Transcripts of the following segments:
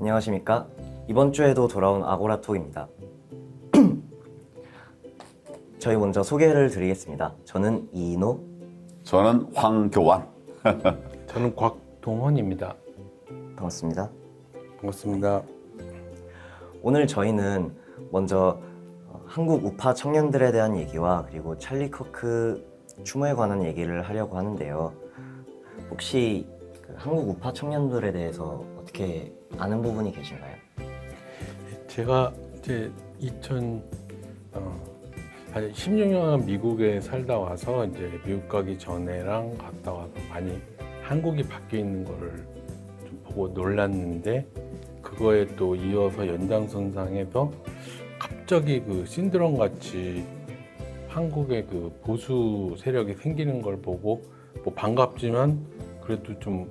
안녕하십니까. 이번 주에도 돌아온 아고라톡입니다. 저희 먼저 소개를 드리겠습니다. 저는 이인호. 저는 황교안. 저는 곽동헌입니다. 반갑습니다. 반갑습니다. 오늘 저희는 먼저 어, 한국 우파 청년들에 대한 얘기와 그리고 찰리 커크 추모에 관한 얘기를 하려고 하는데요. 혹시 그 한국 우파 청년들에 대해서 어떻게 아는 부분이 계신가요? 제가 이제 2000 어, 한 16년 미국에 살다 와서 이제 미국 가기 전에랑 갔다 와서 많이 한국이 바뀌어 있는 거를 좀 보고 놀랐는데 그거에 또 이어서 연장선상에서 갑자기 그 신드롬 같이 한국의 그 보수 세력이 생기는 걸 보고 뭐 반갑지만 그래도 좀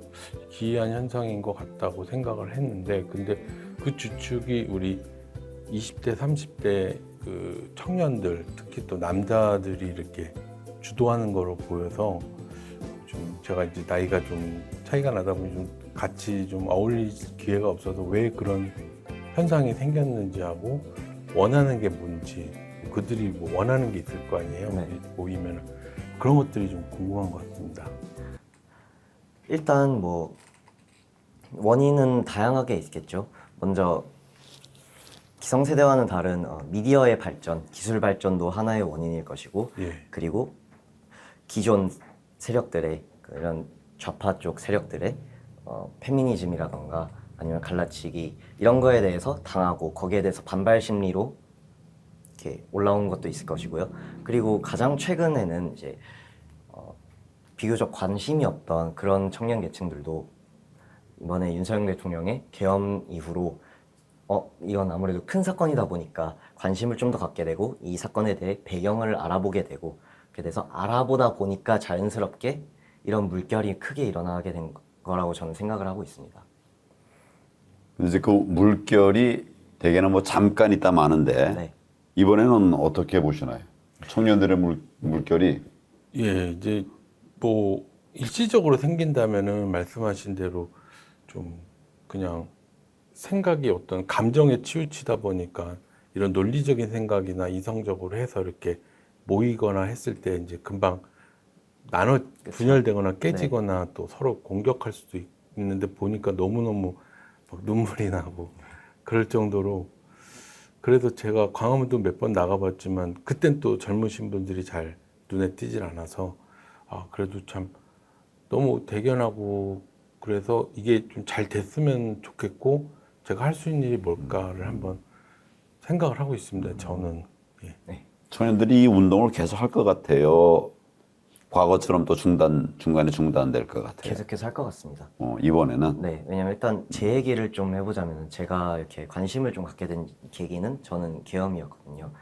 기이한 현상인 것 같다고 생각을 했는데 근데 그 주축이 우리 20대, 30대 그 청년들 특히 또 남자들이 이렇게 주도하는 거로 보여서 좀 제가 이제 나이가 좀 차이가 나다 보니 좀 같이 좀 어울릴 기회가 없어서 왜 그런 현상이 생겼는지 하고 원하는 게 뭔지 그들이 뭐 원하는 게 있을 거 아니에요 네. 모이면 그런 것들이 좀 궁금한 것 같습니다. 일단 뭐 원인은 다양하게 있겠죠. 먼저 기성세대와는 다른 어, 미디어의 발전, 기술 발전도 하나의 원인일 것이고 예. 그리고 기존 세력들의 그 이런 좌파 쪽 세력들의 어, 페미니즘이라던가 아니면 갈라치기 이런 거에 대해서 당하고 거기에 대해서 반발 심리로 이렇게 올라온 것도 있을 것이고요. 그리고 가장 최근에는 이제 어, 비교적 관심이 없던 그런 청년 계층들도 이번에 윤석열 대통령의 계엄 이후로 어 이건 아무래도 큰 사건이다 보니까 관심을 좀 더 갖게 되고 이 사건에 대해 배경을 알아보게 되고 그렇게 돼서 알아보다 보니까 자연스럽게 이런 물결이 크게 일어나게 된 거라고 저는 생각을 하고 있습니다. 이제 그 물결이 대개는 뭐 잠깐 있다 마는데 네. 이번에는 어떻게 보시나요? 청년들의 물, 물결이 예, 이제 뭐 일시적으로 생긴다면은 말씀하신 대로 좀 그냥 생각이 어떤 감정에 치우치다 보니까 이런 논리적인 생각이나 이성적으로 해서 이렇게 모이거나 했을 때 이제 금방 나눠 분열되거나 깨지거나 또 서로 공격할 수도 있- 있는데 보니까 너무너무 막 눈물이 나고 그럴 정도로 그래도 제가 광화문도 몇 번 나가봤지만 그땐 또 젊으신 분들이 잘 눈에 띄질 않아서 아 그래도 참 너무 대견하고 그래서 이게 좀 잘 됐으면 좋겠고 제가 할 수 있는 일이 뭘까를 한번 생각을 하고 있습니다. 저는 예. 청년들이 이 운동을 계속 할 것 같아요. 과거처럼 또 중단 중간에 중단될 것 같아요. 계속해서 할 것 같습니다. 어, 이번에는 네, 왜냐면 일단 제 얘기를 좀 해보자면 제가 이렇게 관심을 좀 갖게 된 계기는 저는 계엄이었거든요.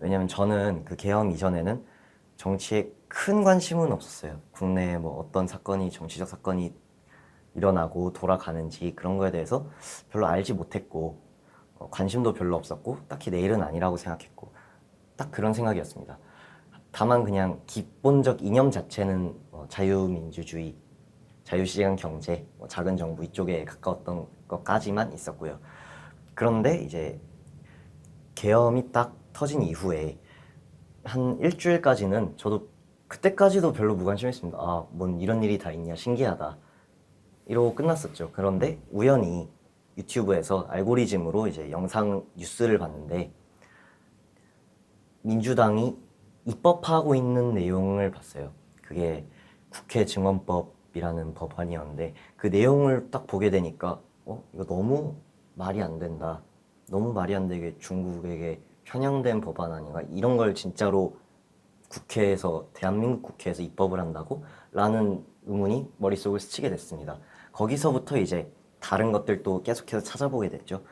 왜냐면 저는 그 계엄 이전에는 정치에 큰 관심은 없었어요. 국내에 뭐 어떤 사건이 정치적 사건이 일어나고 돌아가는지 그런 거에 대해서 별로 알지 못했고 어, 관심도 별로 없었고 딱히 내 일은 아니라고 생각했고 딱 그런 생각이었습니다. 다만 그냥 기본적 이념 자체는 어, 자유민주주의 자유시장 경제, 뭐 작은 정부 이쪽에 가까웠던 것까지만 있었고요. 그런데 이제 계엄이 딱 터진 이후에 한 일주일까지는 저도 그때까지도 별로 무관심했습니다. 아, 뭔 이런 일이 다 있냐, 신기하다. 이러고 끝났었죠. 그런데 우연히 유튜브에서 알고리즘으로 이제 영상 뉴스를 봤는데 민주당이 입법하고 있는 내용을 봤어요. 그게 국회 증언법이라는 법안이었는데 그 내용을 딱 보게 되니까 어 이거 너무 말이 안 된다. 너무 말이 안 되게 중국에게 편향된 법안 아닌가 이런 걸 진짜로 국회에서 대한민국 국회에서 입법을 한다고? 라는 의문이 머릿속을 스치게 됐습니다. 거기서부터 이제 다른 것들도 계속해서 찾아보게 됐죠.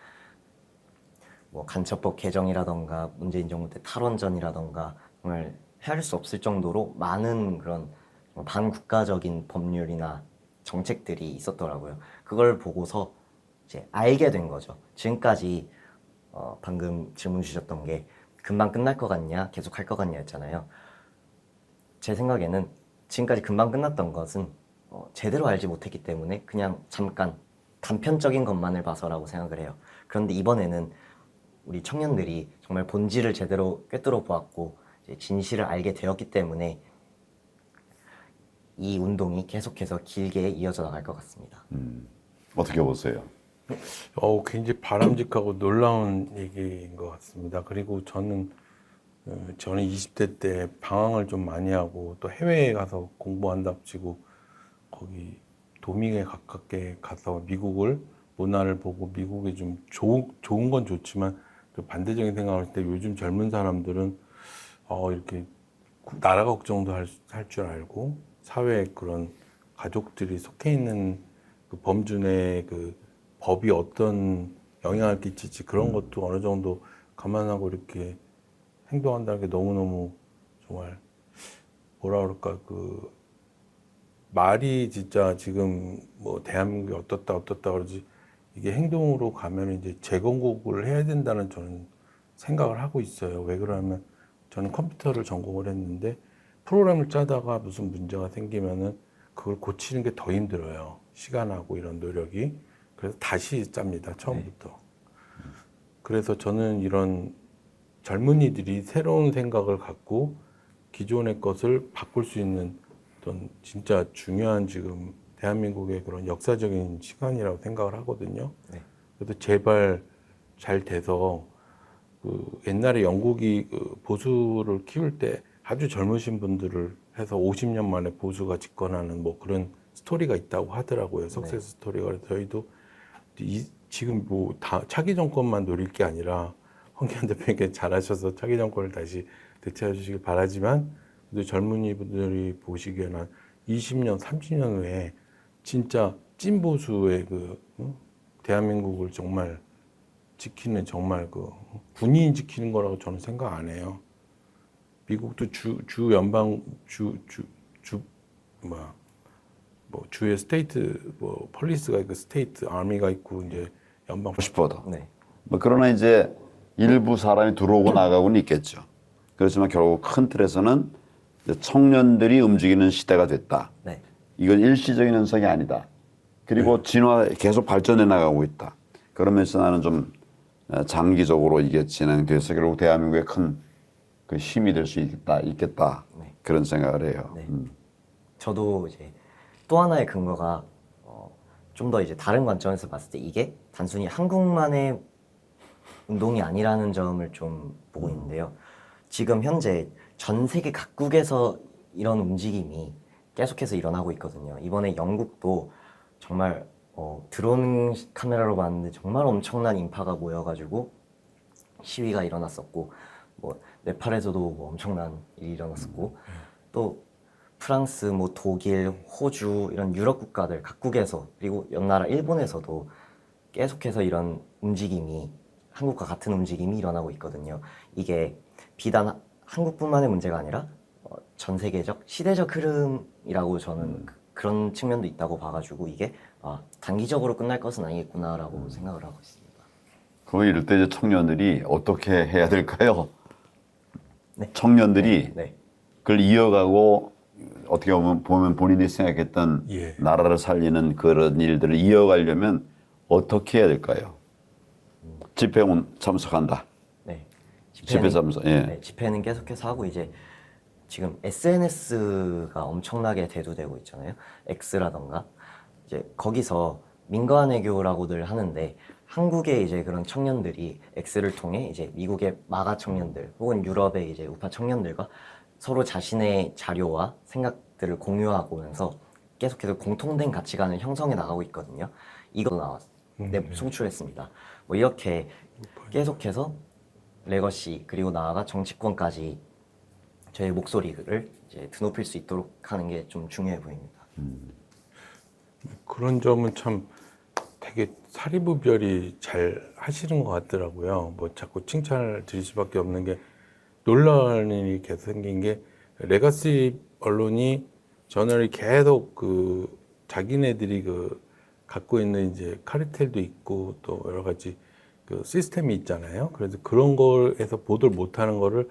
뭐 간첩법 개정이라던가 문재인 정부 때 탈원전이라던가 정말 헤아릴 수 없을 정도로 많은 그런 반국가적인 법률이나 정책들이 있었더라고요. 그걸 보고서 이제 알게 된 거죠. 지금까지 어, 방금 질문 주셨던 게 금방 끝날 것 같냐, 계속 할 것 같냐 했잖아요. 제 생각에는 지금까지 금방 끝났던 것은 어, 제대로 알지 못했기 때문에 그냥 잠깐 단편적인 것만을 봐서라고 생각을 해요. 그런데 이번에는 우리 청년들이 정말 본질을 제대로 꿰뚫어 보았고 이제 진실을 알게 되었기 때문에 이 운동이 계속해서 길게 이어져 나갈 것 같습니다. 어떻게 보세요? 어 굉장히 바람직하고 놀라운 얘기인 것 같습니다. 그리고 저는 어, 저는 20대 때 방황을 좀 많이 하고 또 해외에 가서 공부한답시고 거기 도민에 가깝게 가서 미국을 문화를 보고 미국이 좀 좋은 좋은 건 좋지만 또 반대적인 생각을 할때 요즘 젊은 사람들은 어 이렇게 구- 나라 걱정도 할 줄 알고 사회에 그런 가족들이 속해 있는 그 범준의 그 법이 어떤 영향을 끼칠지 그런 것도 어느 정도 감안하고 이렇게 행동한다는 게 너무너무 정말 뭐라 그럴까 그 말이 진짜 지금 뭐 대한민국이 어떻다 어떻다 그러지 이게 행동으로 가면 이제 재건국을 해야 된다는 저는 생각을 하고 있어요. 왜 그러냐면 저는 컴퓨터를 전공을 했는데 프로그램을 짜다가 무슨 문제가 생기면은 그걸 고치는 게 더 힘들어요. 시간하고 이런 노력이. 그래서 다시 짭니다. 처음부터. 그래서 저는 이런 젊은이들이 새로운 생각을 갖고 기존의 것을 바꿀 수 있는 어떤 진짜 중요한 지금 대한민국의 그런 역사적인 시간이라고 생각을 하거든요. 네. 그래서 제발 잘 돼서 그 옛날에 영국이 그 보수를 키울 때 아주 젊으신 분들을 해서 50년 만에 보수가 집권하는 뭐 그런 스토리가 있다고 하더라고요. 석세스 스토리가. 그래서 저희도 이, 지금 뭐 다 차기 정권만 노릴 게 아니라 황교안 대표님께 잘하셔서 차기 정권을 다시 대체해 주시길 바라지만 그래도 젊은이 분들이 보시기에는 한 20년, 30년 후에 진짜 찐 보수의 그 응? 대한민국을 정말 지키는 정말 그 군인이 지키는 거라고 저는 생각 안 해요. 미국도 주, 주 연방 주 주 주 뭐야 뭐 주의 스테이트 뭐 폴리스가 있고 스테이트 아미가 있고 이제 연방 싶어도. 네. 뭐 그러나 이제 일부 사람이 들어오고 나가고는 있겠죠. 그렇지만 결국 큰 틀에서는 청년들이 움직이는 시대가 됐다. 네. 이건 일시적인 현상이 아니다. 그리고 진화 계속 발전해 나가고 있다. 그러면서 나는 좀 어, 장기적으로 이게 진행돼서 결국 대한민국의 큰 그 힘이 될 수 있겠다, 있겠다 네. 그런 생각을 해요. 네. 음. 저도 이제 또 하나의 근거가 어, 좀 더 이제 다른 관점에서 봤을 때 이게 단순히 한국만의 운동이 아니라는 점을 좀 보고 있는데요. 지금 현재 전 세계 각국에서 이런 움직임이 계속해서 일어나고 있거든요. 이번에 영국도 정말 어, 드론 카메라로 봤는데 정말 엄청난 인파가 모여가지고 시위가 일어났었고 뭐 네팔에서도 뭐 엄청난 일이 일어났었고 또 프랑스, 뭐 독일, 호주 이런 유럽 국가들 각국에서 그리고 연나라 일본에서도 계속해서 이런 움직임이 한국과 같은 움직임이 일어나고 있거든요. 이게 비단 하- 한국뿐만의 문제가 아니라 어, 전 세계적 시대적 흐름이라고 저는 그- 그런 측면도 있다고 봐가지고 이게 아, 단기적으로 끝날 것은 아니겠구나라고 생각을 하고 있습니다. 그럼 이럴 때 이제 청년들이 어떻게 해야 될까요? 네. 청년들이 네, 그걸 이어가고 어떻게 보면, 보면 본인이 생각했던 예. 나라를 살리는 그런 일들을 이어가려면 어떻게 해야 될까요? 집회원 참석한다. 네. 집회 참석. 예. 네, 집회는 계속해서 하고 이제 지금 SNS가 엄청나게 대두되고 있잖아요. X라던가 이제 거기서 민관 외교라고들 하는데 한국의 이제 그런 청년들이 X를 통해 이제 미국의 마가 청년들 혹은 유럽의 이제 우파 청년들과 서로 자신의 자료와 생각들을 공유하고 오면서 계속해서 공통된 가치관을 형성해 나가고 있거든요. 이거 나왔, 네, 송출했습니다. 뭐 이렇게 계속해서 레거시 그리고 나아가 정치권까지 저의 목소리를 이제 드높일 수 있도록 하는 게 좀 중요해 보입니다. 그런 점은 참 되게 사리부별이 잘 하시는 것 같더라고요. 뭐 자꾸 칭찬을 드릴 수밖에 없는 게 일이 계속 생긴 게 레가시 언론이 저널이 계속 그 자기네들이 그 갖고 있는 이제 카르텔도 있고 또 여러 가지 그 시스템이 있잖아요. 그래서 그런 거에서 보도를 못하는 거를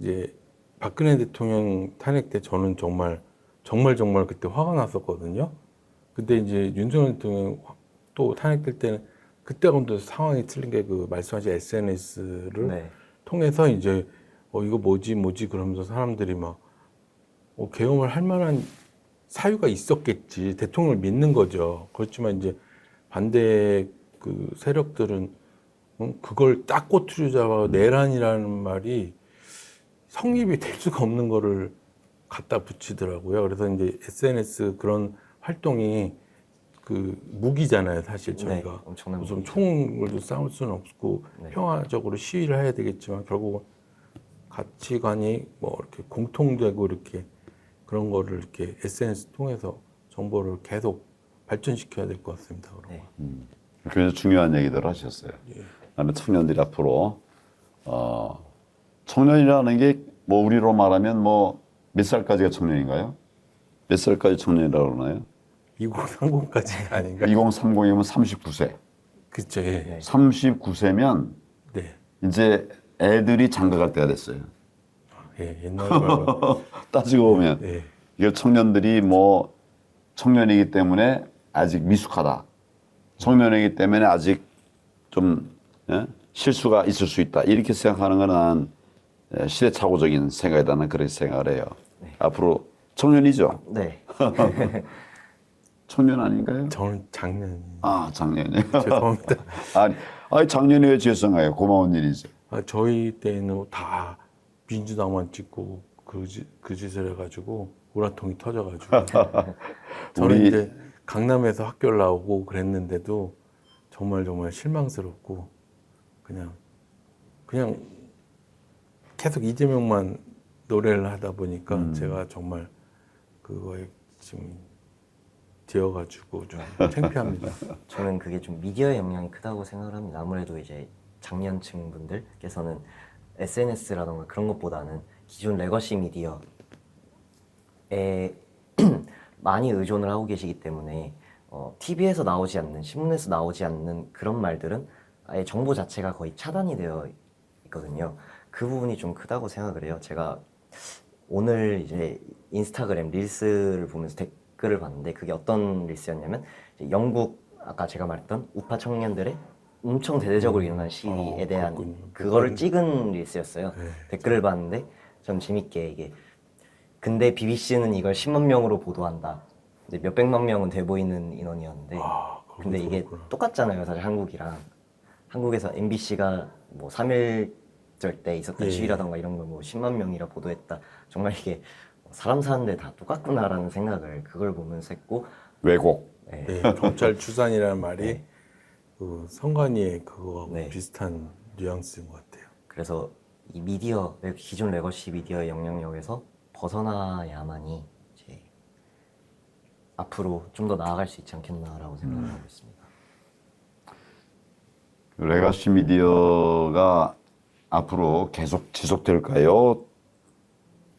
이제 박근혜 대통령 탄핵 때 저는 정말 정말 정말 그때 화가 났었거든요. 근데 이제 윤석열 대통령 또 탄핵될 때는 그때가 또 상황이 틀린 게 그 말씀하신 SNS를 네. 통해서 이제 어 이거 뭐지 뭐지 그러면서 사람들이 막 어, 계엄을 할 만한 사유가 있었겠지 대통령을 믿는 거죠. 그렇지만 이제 반대 그 세력들은 음, 그걸 딱 꼬투리 잡아 내란이라는 말이 성립이 될 수가 없는 거를 갖다 붙이더라고요. 그래서 이제 SNS 그런 활동이 그 무기잖아요, 사실 저희가. 네, 엄청난 무슨. 총을도 싸울 수는 없고 네. 평화적으로 시위를 해야 되겠지만 결국은 가치관이 뭐 이렇게 공통되고 이렇게 그런 거를 이렇게 SNS 통해서 정보를 계속 발전시켜야 될 것 같습니다. 그런 네. 거. 굉장히 중요한 얘기들 하셨어요. 예. 나는 청년들이 앞으로 어, 청년이라는 게 뭐 우리로 말하면 뭐 몇 살까지가 청년인가요? 몇 살까지 청년이라고 그러나요? 2030까지 아닌가? 2030이면 39세. 그쵸, 예. 네. 39세면 네. 이제 애들이 장가 갈 때가 됐어요. 예, 옛날 거. 따지고 보면 예. 이게 청년들이 뭐 청년이기 때문에 아직 미숙하다. 청년이기 때문에 아직 좀 예? 실수가 있을 수 있다. 이렇게 생각하는 거는 난, 예, 시대착오적인 생각이다. 는 그렇게 생각을 해요. 앞으로 청년이죠. 네. 청년 아닌가요? 저는 작년. 아 작년이요. 죄송합니다. 아니, 아니 작년이 왜 죄송해요? 고마운 일이죠. 아, 저희 때는 다 민주당만 찍고 그, 짓- 그 짓을 해가지고 우라통이 터져가지고 저는 우리- 이제 강남에서 학교를 나오고 그랬는데도 정말 정말 실망스럽고 그냥 그냥 계속 이재명만 노래를 하다 보니까 음. 제가 정말 그거에 지금 되어가지고 좀 창피합니다. 저는 그게 좀 미디어의 영향이 크다고 생각을 합니다. 아무래도 이제 장년층 분들께서는 SNS라던가 그런 것보다는 기존 레거시 미디어에 많이 의존을 하고 계시기 때문에 어, TV에서 나오지 않는 신문에서 나오지 않는 그런 말들은 아예 정보 자체가 거의 차단이 되어 있거든요. 그 부분이 좀 크다고 생각을 해요. 제가 오늘 이제 인스타그램 릴스를 보면서 댓글을 봤는데 그게 어떤 릴스였냐면 영국 아까 제가 말했던 우파 청년들의 엄청 대대적으로 일어난 시위에 어, 대한 그렇군요. 그거를 찍은 릴스였어요. 네. 댓글을 봤는데 좀 재밌게 이게 근데 BBC는 이걸 10만 명으로 보도한다. 근데 몇 백만 명은 돼 보이는 인원이었는데 아, 근데 이게 그렇구나. 똑같잖아요, 사실 한국이랑 한국에서 MBC가 뭐 3.1절 때 있었던 예. 시위라던가 이런 걸 뭐 10만 명이라 보도했다. 정말 이게 사람 사는데 다 똑같구나라는 생각을 그걸 보면서 했고 왜곡. 네. 네, 경찰 추산이라는 말이 네. 그 성관이의 그거하고 네. 비슷한 뉘앙스인 것 같아요. 그래서 이 미디어 기존 레거시 미디어의 영향력에서 벗어나야만이 이제 앞으로 좀 더 나아갈 수 있지 않겠나라고 생각을 하고 있습니다. 레가시 미디어가 앞으로 계속 지속될까요?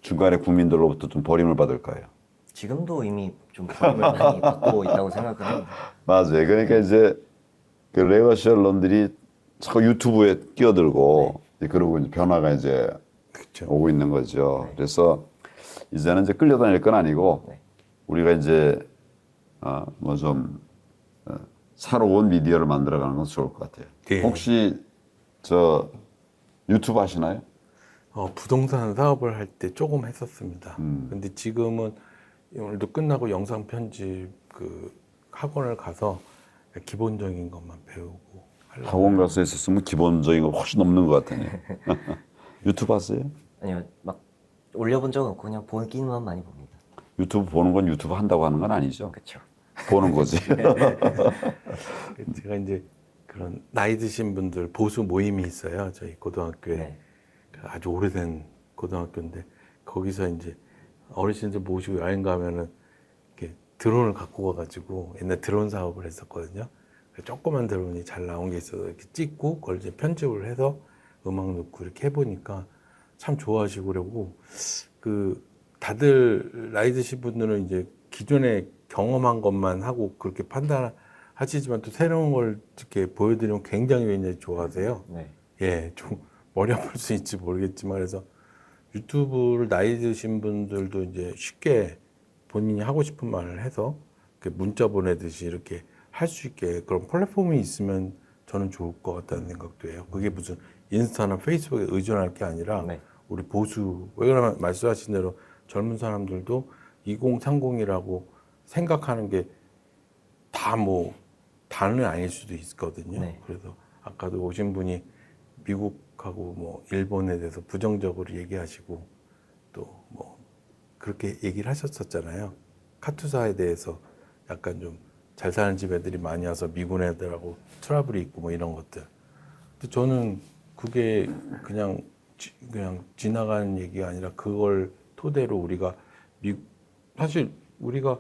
중간에 국민들로부터 좀 버림을 받을까요? 지금도 이미 좀 버림을 많이 받고 있다고 생각을 합니다. 맞아요. 그러니까 이제 그 레거시 언론들이 자꾸 유튜브에 끼어들고 이제 그러고 이제 변화가 이제 그렇죠. 오고 있는 거죠. 그래서 이제는 이제 끌려다닐 건 아니고 네. 우리가 이제 어, 뭐좀 어, 새로운 미디어를 만들어가는 건 좋을 것 같아요. 네. 혹시 저 유튜브 하시나요? 어, 부동산 사업을 할 때 조금 했었습니다. 음. 근데 지금은 오늘도 끝나고 영상 편집 그 학원을 가서 기본적인 것만 배우고 하려고. 학원 가서 했었으면 기본적인 거 훨씬 넘는 것 같아요. 유튜브 하세요? 아니요, 막 올려본 적은 없고 그냥 보기만 많이 봅니다. 유튜브 보는 건 유튜브 한다고 하는 건 아니죠. 그렇죠. 보는 거지. 제가 이제 그런 나이 드신 분들 보수 모임이 있어요. 저희 고등학교에 네. 아주 오래된 고등학교인데 거기서 이제 어르신들 모시고 여행 가면은 드론을 갖고 가가지고 옛날 드론 사업을 했었거든요. 그 조그만 드론이 잘 나온 게 있어서 이렇게 찍고 그걸 이제 편집을 해서 음악 넣고 이렇게 해보니까 참 좋아하시고 그러고 그 다들 나이 드신 분들은 이제 기존에 경험한 것만 하고 그렇게 판단하시지만 또 새로운 걸 이렇게 보여드리면 굉장히 굉장히 좋아하세요. 네. 예, 좀 머리 아플 수 있지 모르겠지만 그래서 유튜브를 나이 드신 분들도 이제 쉽게 본인이 하고 싶은 말을 해서 문자 보내듯이 이렇게 할 수 있게 그런 플랫폼이 있으면 저는 좋을 것 같다는 생각도 해요. 그게 무슨 인스타나 페이스북에 의존할 게 아니라 네. 우리 보수 왜 그러면 말씀하신 대로 젊은 사람들도 2030이라고 생각하는 게 다 뭐 다는 아닐 수도 있거든요. 네. 그래서 아까도 오신 분이 미국하고 뭐 일본에 대해서 부정적으로 얘기하시고 또뭐 그렇게 얘기를 하셨었잖아요. 카투사에 대해서 약간 좀 잘 사는 집 애들이 많이 와서 미군 애들하고 트러블이 있고 뭐 이런 것들. 근데 저는 그게 그냥 지, 그냥 지나가는 얘기가 아니라 그걸 토대로 우리가 미 사실 우리가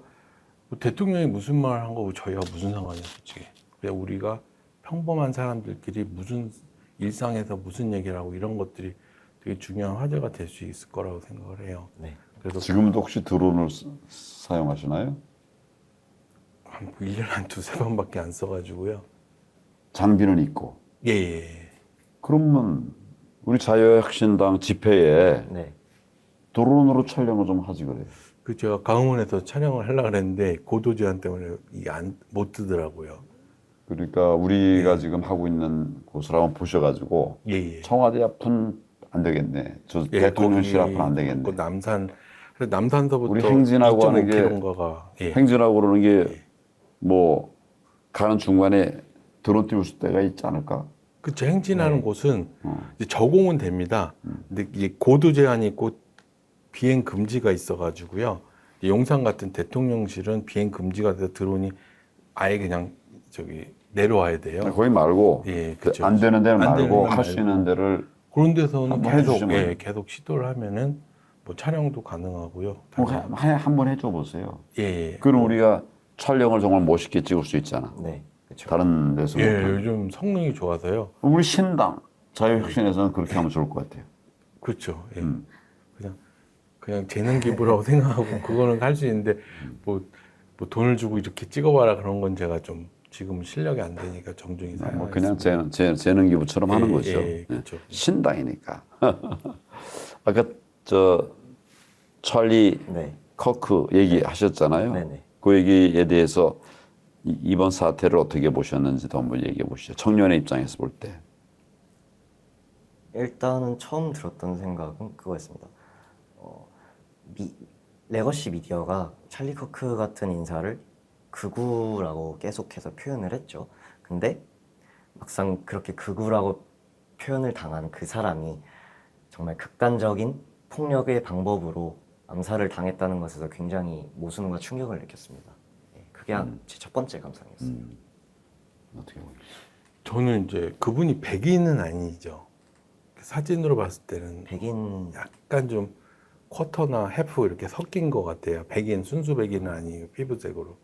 뭐 대통령이 무슨 말 한 거고 저희가 무슨 상관이야 솔직히. 그냥 우리가 평범한 사람들끼리 무슨 일상에서 무슨 얘기를 하고 이런 것들이 되게 중요한 화제가 될 수 있을 거라고 생각을 해요. 네. 그래서 지금도 혹시 드론을 쓰- 사용하시나요? 한 1년에 한 두세 번밖에 안 써가지고요. 장비는 있고. 예, 예. 예. 그러면 우리 자유혁신당 집회에 네. 드론으로 촬영을 좀 하지 그래요. 그 제가 강원에서 촬영을 하려고 했는데 고도 제한 때문에 이게 안, 못 뜨더라고요. 그러니까 우리가 지금 하고 있는 곳을 한번 보셔가지고 예, 예. 청와대 앞은 안 되겠네. 저 예, 대통령실 앞은 안 되겠네. 그 남산 남산서부터 우리 행진하고 하는 게 2.5km인가가 예. 행진하고 그러는 게 뭐 가는 중간에 드론 띄울 때가 있지 않을까? 그쵸 행진하는 네. 곳은 어. 이제 저공은 됩니다. 근데 이게 고도 제한이 있고 비행 금지가 있어가지고요. 용산 같은 대통령실은 비행 금지가 돼서 드론이 아예 그냥 저기 내려와야 돼요. 거기 말고 예, 그 그쵸. 안 되는 데는 말고 할 수. 있는 데를 그런 데서는 한번 계속 해주시면. 예, 계속 시도를 하면은 뭐 촬영도 가능하고요. 한번 해줘 보세요. 예, 예. 그럼 우리가 촬영을 정말 멋있게 찍을 수 있잖아. 네. 그렇죠. 다른 데서. 예, 요즘 성능이 좋아서요. 우리 신당 자유혁신에서는 그렇게 하면 좋을 것 같아요. 그렇죠. 예. 음. 그냥 그냥 재능 기부라고 생각하고 그거는 할 수 있는데 뭐, 뭐 돈을 주고 이렇게 찍어봐라 그런 건 제가 좀 지금 실력이 안 되니까 정중히 뭐 사용하겠습니다. 그냥 재능, 재, 재능 기부처럼 하는 예, 거죠. 예, 그렇죠. 신당이니까. 아까 저 찰리 네. 커크 얘기하셨잖아요. 네네. 그 얘기에 대해서 이- 이번 사태를 어떻게 보셨는지도 한번 얘기해 보시죠. 청년의 입장에서 볼 때. 일단은 처음 들었던 생각은 그거였습니다. 어, 미, 레거시 미디어가 찰리 커크 같은 인사를 극우라고 계속해서 표현을 했죠. 근데 막상 그렇게 극우라고 표현을 당한 그 사람이 정말 극단적인 폭력의 방법으로 암살을 당했다는 것에서 굉장히 모순과 충격을 느꼈습니다. 예, 그게 제첫 번째 감상이었어요. 어떻게 보세요? 저는 이제 그분이 백인은 아니죠. 사진으로 봤을 때는 백인 약간 좀 쿼터나 해프 이렇게 섞인 것 같아요. 백인 순수 백인은 아니에요. 피부색으로.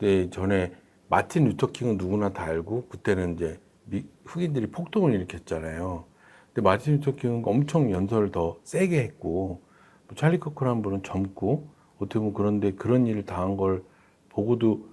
근데 전에 마틴 루터킹은 누구나 다 알고 그때는 이제 미- 흑인들이 폭동을 일으켰잖아요. 근데 마틴 루터킹은 엄청 연설을 더 세게 했고 뭐 찰리 커크라는 분은 젊고 어떻게 보면 그런데 그런 일을 당한 걸 보고도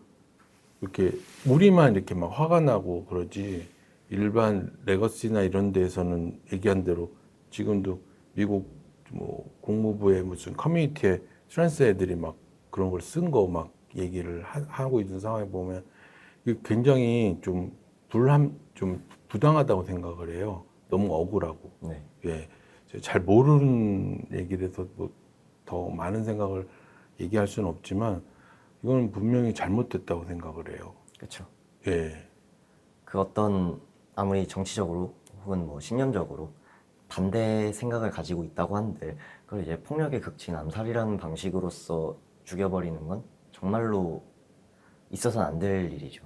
이렇게 우리만 이렇게 막 화가 나고 그러지 일반 레거시나 이런 데에서는 얘기한 대로 지금도 미국 뭐 국무부의 무슨 커뮤니티에 트랜스 애들이 막 그런 걸 쓴 거 막 얘기를 하, 고 있는 상황에 보면 굉장히 좀 불함 좀 부당하다고 생각을 해요. 너무 억울하고 네. 예, 잘 모르는 얘기를 해서 뭐 더 많은 생각을 얘기할 수는 없지만 이거는 분명히 잘못됐다고 생각을 해요. 그렇죠. 예, 그 어떤 아무리 정치적으로 혹은 뭐 신념적으로 반대 생각을 가지고 있다고 한들 그걸 이제 폭력의 극치 암살이라는 방식으로서 죽여버리는 건 정말로 있어서는 안 될 일이죠.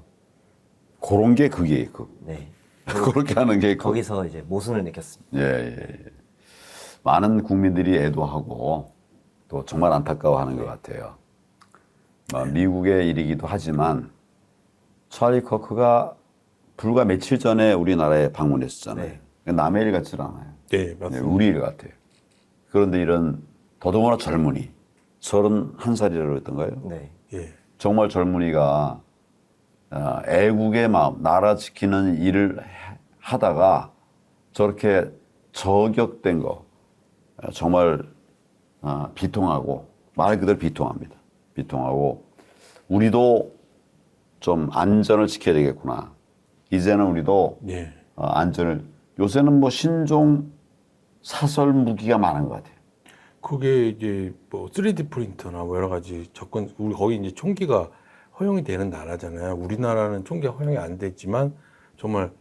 그런 게 그게 그. 네. 그렇게 하는 게 그. 거기서 이제 모순을 느꼈습니다. 예, 예, 예. 많은 국민들이 애도하고 또 정말 안타까워하는 것 같아요. 뭐 미국의 일이기도 하지만 찰리 커크가 불과 며칠 전에 우리나라에 방문했었잖아요. 남의 일 같지 않아요. 예, 네, 맞습니다. 우리 일 같아요. 그런데 이런 더더구나 젊은이, 31살이라고 했던가요? 네. 예, 정말 젊은이가 어, 애국의 마음, 나라 지키는 일을 해- 하다가 저렇게 저격된 거 어, 정말 어, 비통하고 말 그대로 비통합니다. 비통하고 우리도 좀 안전을 지켜야 되겠구나. 이제는 우리도 예. 어, 안전을 요새는 뭐 신종 사설 무기가 많은 것 같아요. 그게 이제 뭐 3D 프린터나 뭐 여러 가지 접근 우리 거기 이제 총기가 허용이 되는 나라잖아요. 우리나라는 총기가 허용이 안 됐지만 정말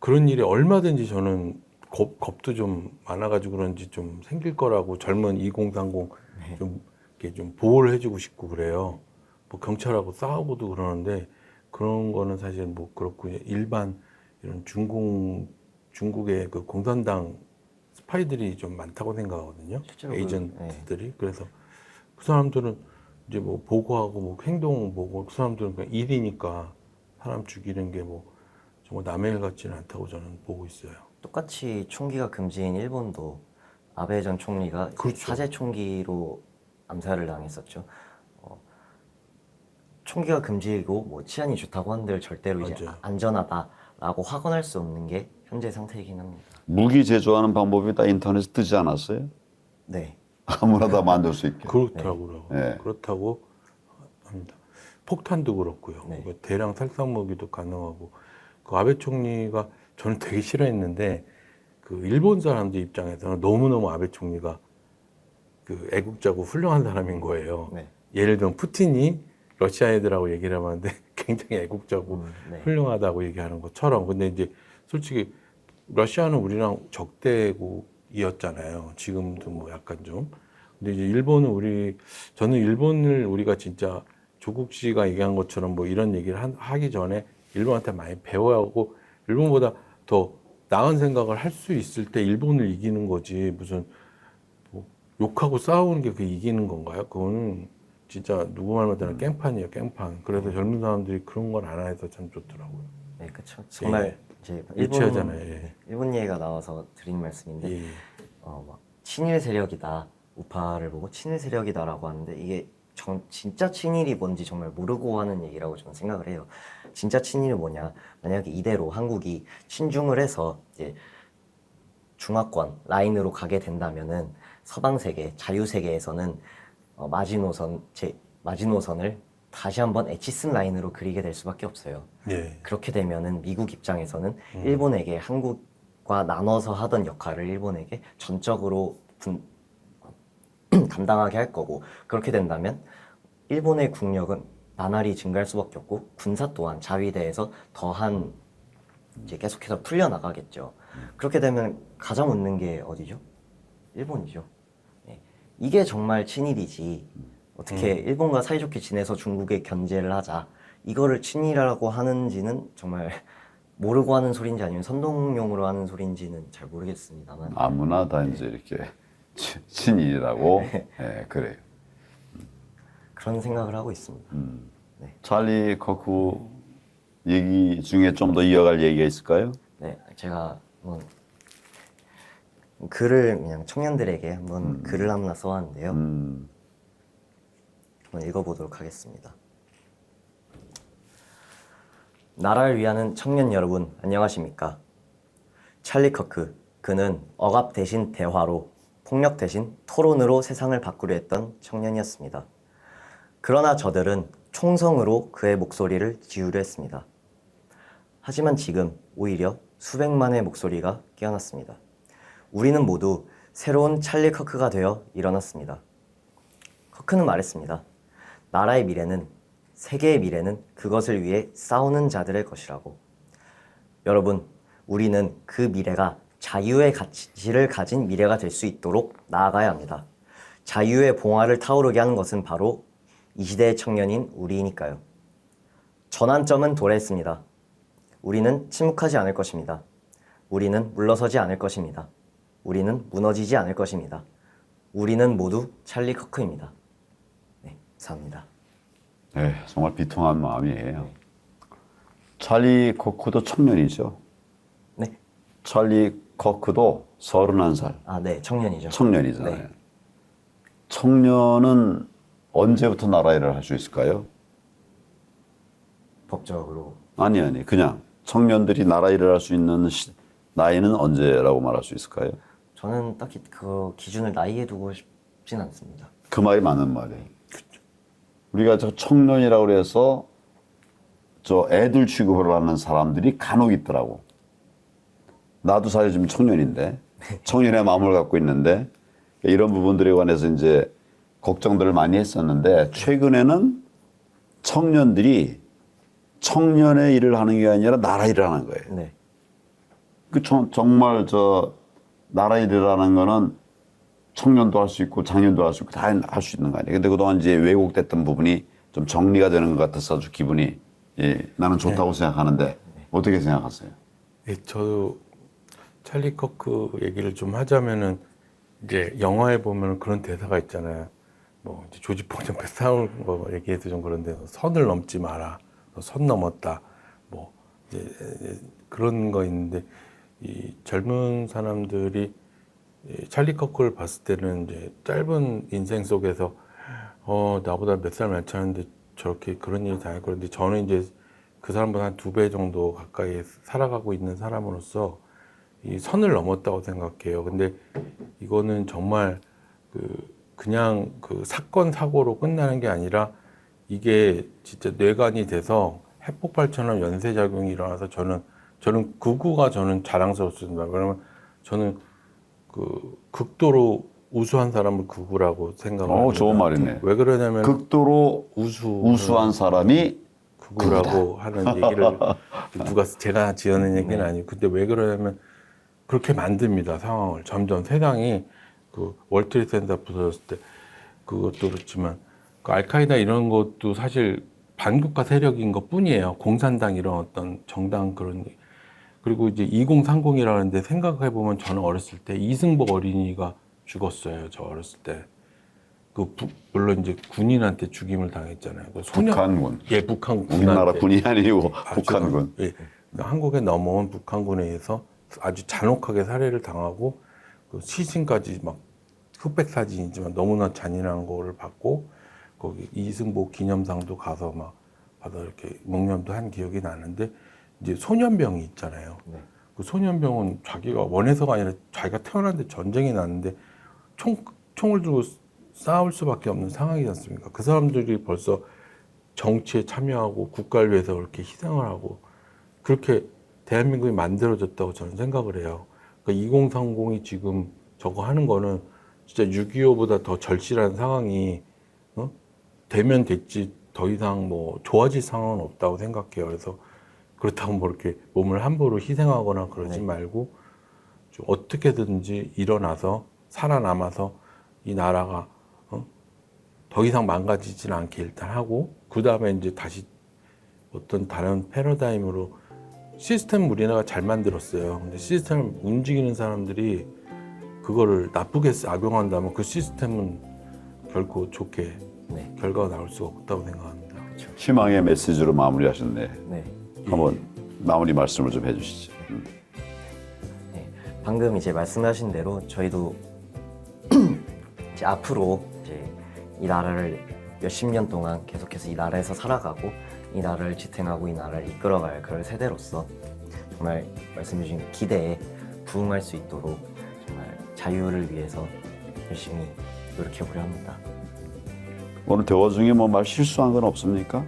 그런 일이 얼마든지 저는 겁, 겁도 좀 많아가지고 그런지 좀 생길 거라고 젊은 2030 좀 이렇게 좀 보호를 해주고 싶고 그래요. 뭐 경찰하고 싸우고도 그러는데 그런 거는 사실 뭐 그렇고 일반 이런 중국 중국의 그 공산당 스파이들이 좀 많다고 생각하거든요. 에이전트들이 그래서 그 사람들은 이제 뭐 보고하고 뭐 행동 보고 그 사람들은 그냥 일이니까 사람 죽이는 게 뭐 정말 남의 일 같지는 않다고 저는 보고 있어요. 똑같이 총기가 금지인 일본도 아베 전 총리가 그렇죠. 사제 총기로 암살을 당했었죠. 어, 총기가 금지이고 뭐 치안이 좋다고 한들 절대로 이제 맞아요. 안전하다 라고 확언할 수 없는 게 현재 상태이긴 합니다. 무기 제조하는 방법이 다 인터넷에 뜨지 않았어요? 네. 아무나 다 만들 수 있게. 그렇더라고요. 네. 그렇다고 합니다. 폭탄도 그렇고요. 네. 그 대량 살상 무기도 가능하고 그 아베 총리가 저는 되게 싫어했는데 그 일본 사람들 입장에서는 너무 너무 아베 총리가 그 애국자고 훌륭한 사람인 거예요. 네. 예를 들면 푸틴이 러시아 애들하고 얘기를 하는데 굉장히 애국자고 음, 네. 훌륭하다고 얘기하는 것처럼 근데 이제 솔직히 러시아는 우리랑 적대국이었잖아요. 지금도 뭐 약간 좀. 근데 이제 일본은 우리 저는 일본을 우리가 진짜 조국 씨가 얘기한 것처럼 뭐 이런 얘기를 한- 하기 전에 일본한테 많이 배워야 하고 일본보다 더 나은 생각을 할 수 있을 때 일본을 이기는 거지 무슨 뭐 욕하고 싸우는 게 그 이기는 건가요? 그거는 진짜 누구 말 맞다나 깽판이에요, 깽판. 그래서 젊은 사람들이 그런 걸 안 해서 참 좋더라고요. 네, 그렇죠. 정말 예. 이제 유치하잖아요. 예. 일본 얘기가 나와서 드린 말씀인데 예. 어, 막 친일 세력이다 우파를 보고 친일 세력이다라고 하는데 이게 정, 진짜 친일이 뭔지 정말 모르고 하는 얘기라고 저는 생각을 해요. 진짜 친일이 뭐냐? 만약에 이대로 한국이 친중을 해서 이제 중화권 라인으로 가게 된다면은 서방 세계, 자유 세계에서는 어, 마지노선 제 마지노선을 다시 한번 에치슨 라인으로 그리게 될 수밖에 없어요. 예. 그렇게 되면은 미국 입장에서는 일본에게 한국과 나눠서 하던 역할을 일본에게 전적으로 분, 감당하게 할 거고 그렇게 된다면 일본의 국력은 나날이 증가할 수밖에 없고 군사 또한 자위대에서 더한 이제 계속해서 풀려 나가겠죠. 그렇게 되면 가장 웃는 게 어디죠? 일본이죠. 네. 이게 정말 친일이지. 어떻게 일본과 사이좋게 지내서 중국에 견제를 하자. 이거를 친일이라고 하는지는 정말 모르고 하는 소리인지 아니면 선동용으로 하는 소리인지는 잘 모르겠습니다만. 아무나 다 이제 이렇게 치- 친일이라고 네. 예, 그래요. 그런 생각을 하고 있습니다. 찰리 커크 얘기 중에 좀 더 이어갈 얘기가 있을까요? 네, 제가 한번 글을 그냥 청년들에게 한번 글을 하나 써왔는데요. 음, 한번 읽어보도록 하겠습니다. 나라를 위하는 청년 여러분, 안녕하십니까? 찰리 커크, 그는 억압 대신 대화로, 폭력 대신 토론으로 세상을 바꾸려 했던 청년이었습니다. 그러나 저들은 총성으로 그의 목소리를 지우려 했습니다. 하지만 지금 오히려 수백만의 목소리가 깨어났습니다. 우리는 모두 새로운 찰리 커크가 되어 일어났습니다. 커크는 말했습니다. 나라의 미래는 세계의 미래는 그것을 위해 싸우는 자들의 것이라고. 여러분, 우리는 그 미래가 자유의 가치를 가진 미래가 될 수 있도록 나아가야 합니다. 자유의 봉화를 타오르게 하는 것은 바로 이 시대의 청년인 우리니까요. 전환점은 도래했습니다. 우리는 침묵하지 않을 것입니다. 우리는 물러서지 않을 것입니다. 우리는 무너지지 않을 것입니다. 우리는 모두 찰리 커크입니다. 네, 감사합니다. 네, 정말 비통한 마음이에요. 찰리 커크도 청년이죠. 네, 찰리 커크도 31살 아, 네, 청년이죠. 청년이잖아요. 네. 청년은 언제부터 나라 일을 할 수 있을까요? 법적으로 아니 아니 그냥 청년들이 나라 일을 할 수 있는 시- 나이는 언제라고 말할 수 있을까요? 저는 딱히 그 기준을 나이에 두고 싶진 않습니다. 그 말이 맞는 말이에요. 우리가 저 청년이라고 그래서 저 애들 취급을 하는 사람들이 간혹 있더라고. 나도 사실 지금 청년인데 청년의 마음을 갖고 있는데 이런 부분들에 관해서 이제 걱정들을 많이 했었는데 최근에는 청년들이 청년의 일을 하는 게 아니라 나라 일을 하는 거예요. 네. 그 정- 정말 저 나라 일이라는 거는 청년도 할 수 있고 장년도 할 수 있고 다 할 수 있는 거 아니에요. 근데 그동안 이제 왜곡됐던 부분이 좀 정리가 되는 것 같아서 아주 기분이 예, 나는 좋다고 생각하는데 어떻게 생각하세요? 예, 저도 찰리 커크 얘기를 좀 하자면은 이제 영화에 보면 그런 대사가 있잖아요. 뭐 이제 조지 포전 배 싸울 거 얘기해서 좀 그런데 선을 넘지 마라. 너선 넘었다. 뭐 이제 그런 거 있는데 이 젊은 사람들이 이 찰리 커크를 봤을 때는 이제 짧은 인생 속에서 어 나보다 몇 살 많차는데 저렇게 그런 일이 당할 그런데 저는 이제 그 사람보다 한 두 배 정도 가까이 살아가고 있는 사람으로서 이 선을 넘었다고 생각해요. 근데 이거는 정말 그 그냥 그 사건 사고로 끝나는 게 아니라 이게 진짜 뇌관이 돼서 핵폭발처럼 연쇄 작용이 일어나서 저는 저는 그구가 저는 자랑스럽습니다. 그러면 저는 그 극도로 우수한 사람을 그구라고 생각을 어, 합니다. 좋은 말이네. 왜 그러냐면 극도로 우수 우수한 사람이 구구라고 하는 얘기를 누가 제가 지어낸 얘기는 아니고 근데 왜 그러냐면 그렇게 만듭니다 상황을 점점 세상이 그 월트리트 센터 부서졌을 때 그것도 그렇지만 그 알카이다 이런 것도 사실 반국가 세력인 것 뿐이에요 공산당 이런 어떤 정당 그런 그리고 이제 2030이라는데 생각해 보면 저는 어렸을 때 이승복 어린이가 죽었어요 저 어렸을 때그 물론 이제 군인한테 죽임을 당했잖아요 그 소년 북한군. 예, 북한 군한테. 우리나라 군이 아니고 아, 북한군. 예. 그러니까 한국에 넘어온 북한군에 의해서 아주 잔혹하게 살해를 당하고 그 시신까지 막 흑백 사진이지만 너무나 잔인한 거를 받고 거기 이승복 기념상도 가서 막 받아 이렇게 묵념도 한 기억이 나는데 이제 소년병이 있잖아요. 네. 그 소년병은 자기가 원해서가 아니라 자기가 태어났는데 전쟁이 났는데 총 총을 들고 싸울 수밖에 없는 상황이지 않습니까? 그 사람들이 벌써 정치에 참여하고 국가를 위해서 그렇게 희생을 하고 그렇게 대한민국이 만들어졌다고 저는 생각을 해요. 그러니까 2030이 지금 저거 하는 거는 진짜 6.25보다 더 절실한 상황이 어? 되면 됐지 더 이상 뭐 좋아질 상황은 없다고 생각해요. 그래서 그렇다고 뭐 이렇게 몸을 함부로 희생하거나 그러지 네. 말고 좀 어떻게든지 일어나서 살아남아서 이 나라가 어? 더 이상 망가지진 않게 일단 하고 그 다음에 이제 다시 어떤 다른 패러다임으로 시스템 우리나라가 잘 만들었어요. 근데 시스템을 움직이는 사람들이 그거를 나쁘게 쓰- 악용한다면 그 시스템은 결코 좋게 네. 결과가 나올 수가 없다고 생각합니다. 희망의 메시지로 마무리하셨네. 네. 한번 마무리 말씀을 좀 해주시죠. 음. 네, 방금 이제 말씀하신 대로 저희도 이제 앞으로 이제 이 나라를 몇십 년 동안 계속해서 이 나라에서 살아가고 이 나라를 지탱하고 이 나라를 이끌어갈 그런 세대로서 정말 말씀 주신 기대에 부응할 수 있도록 정말 자유를 위해서 열심히 노력해 보려 합니다. 오늘 대화 중에 뭐 말 실수한 건 없습니까?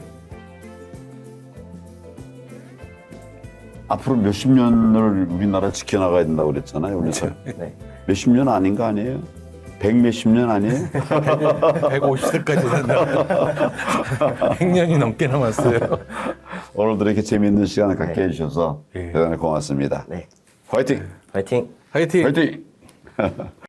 앞으로 몇십 년을 우리나라 지켜나가야 된다고 그랬잖아요. 우리 사 네. 몇십 년 아닌 거 아니에요? 백 몇십 년 아니에요? 150세까지 산다. 100년이 넘게 남았어요. 오늘도 이렇게 재미있는 시간을 갖게 네. 해주셔서 예. 대단히 고맙습니다. 네. 화이팅! 화이팅! 화이팅! 화이팅!